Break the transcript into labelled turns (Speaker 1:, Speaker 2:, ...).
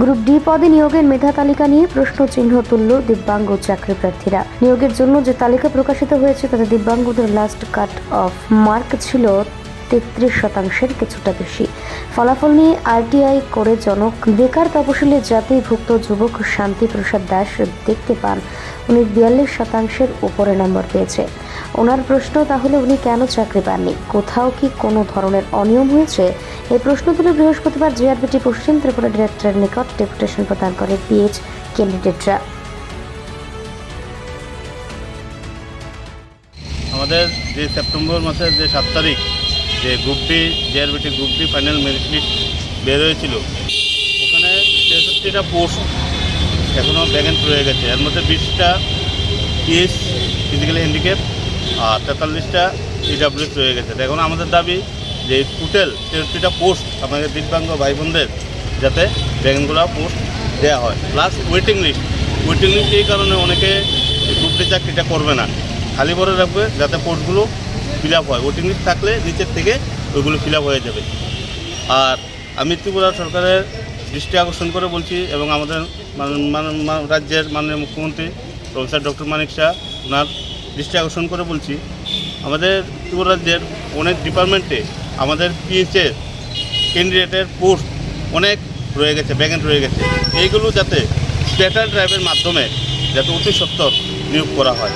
Speaker 1: Group D পদে নিয়োগের মেধা তালিকা নিয়ে প্রশ্ন চিহ্ন তুলল দিব্যাঙ্গ চাকরি প্রার্থীরা নিয়োগের জন্য যে তালিকা প্রকাশিত হয়েছে, তাতে দিব্যাঙ্গদের লাস্ট কাট অফ মার্ক ছিল তেত্রিশ শতাংশের কিছুটা বেশি। ফলাফল নিয়ে আরটিআই করে জনক বেকার তপশিলি জাতিভুক্ত যুবক শান্তি প্রসাদ দাস দেখতে পান। উনি বিয়াল্লিশ শতাংশের উপরে নম্বর পেয়েছে। ওনার প্রশ্ন, তাহলে উনি কেন চাকরি পাননি? কোথাও কি কোনো ধরনের অনিয়ম হয়েছে? এই প্রশ্ন তুলে বৃহস্পতিবার জিআরবিটি পশ্চিম ত্রিপুরা ডিরেক্টরের নিকট ডেপুটেশন প্রদান করে পিএইচ ক্যান্ডিডেটরা।
Speaker 2: আমাদের যে সেপ্টেম্বর মাসের যে সাত তারিখ, যে group D, JRBT group D final merit list বের হয়েছিল, ওখানে তেষট্টিটা পোস্ট এখনও ভ্যাকেন্ট রয়ে গেছে। এর মধ্যে বিশটা পিএস ফিজিক্যালি হ্যান্ডিক্যাপ আর তেতাল্লিশটা ইডাব্লিউএস রয়ে গেছে। এখন আমাদের দাবি যে টোটাল তেষট্টিটা পোস্ট আমাদের দিব্যাঙ্গ ভাই বোনদের যাতে ভ্যাকেন্টগুলো পোস্ট দেওয়া হয়। Plus waiting list waiting list এই কারণে অনেকে গ্রুপ ডি চাকরিটা করবে না। খালি ভরে রাখবে যাতে পোস্টগুলো ফিল আপ হয়। ওয়েটিং লিস্ট থাকলে নিচের থেকে ওইগুলো ফিল আপ হয়ে যাবে। আর আমি ত্রিপুরা সরকারের দৃষ্টি আকর্ষণ করে বলছি এবং আমাদের রাজ্যের মাননীয় মুখ্যমন্ত্রী প্রফেসর ডক্টর মানিক শাহ, ওনার দৃষ্টি আকর্ষণ করে বলছি, আমাদের ত্রিপুরা রাজ্যের অনেক ডিপার্টমেন্টে আমাদের পিএইচের ক্যান্ডিডেটের পোস্ট অনেক রয়ে গেছে ভ্যাকেন্ট রয়ে গেছে। এইগুলো যাতে স্পেটার ড্রাইভের মাধ্যমে যাতে অতি সত্তর নিয়োগ করা হয়।